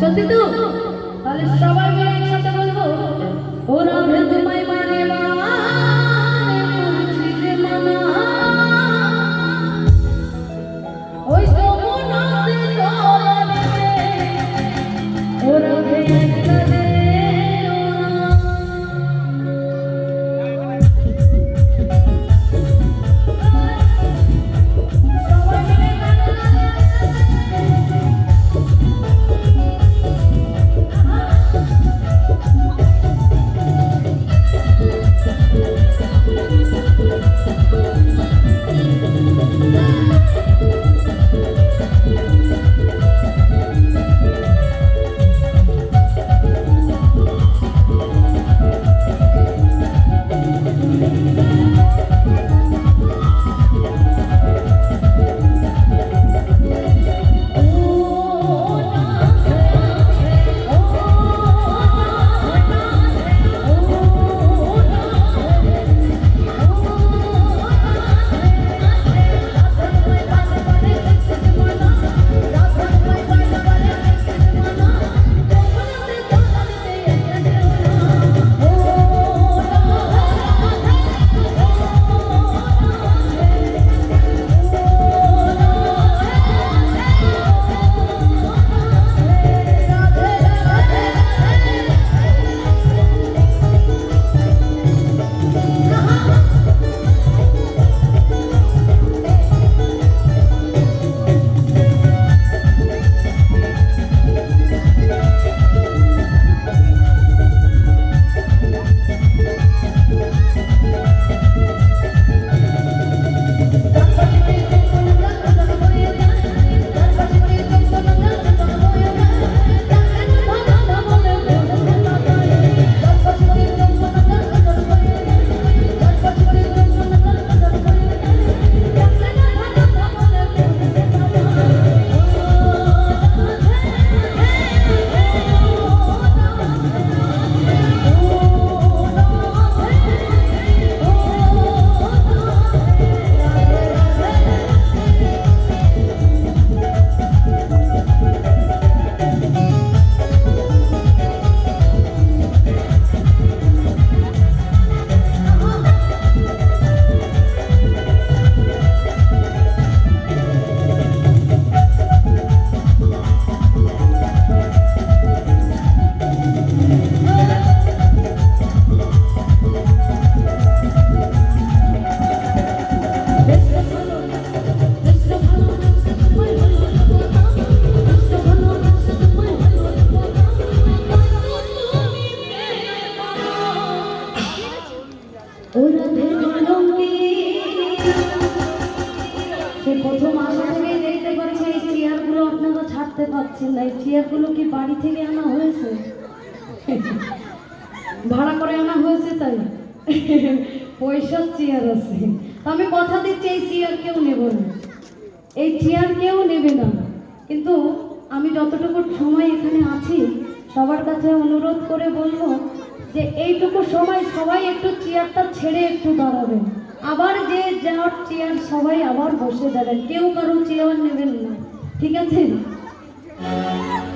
সত্যি তো? তাহলে সবাই পারছেন না, এই চেয়ারগুলো কি বাড়ি থেকে আনা হয়েছে? ভাড়া করে আনা হয়েছে তাই? পয়সার চেয়ার আছে। আমি কথা দিচ্ছি, এই চেয়ার কেউ নেব না। এই চেয়ার কেউ নেবে না। কিন্তু আমি যতটুকু সময় এখানে আছি, সবার কাছে অনুরোধ করে বলব যে এইটুকু সময় সবাই একটু চেয়ারটা ছেড়ে একটু দাঁড়াবেন। আবার যে যাওয়ার চেয়ার সবাই আবার বসে যাবেন কেউ কারও চেয়ার নেবেন না। ঠিক আছে? তো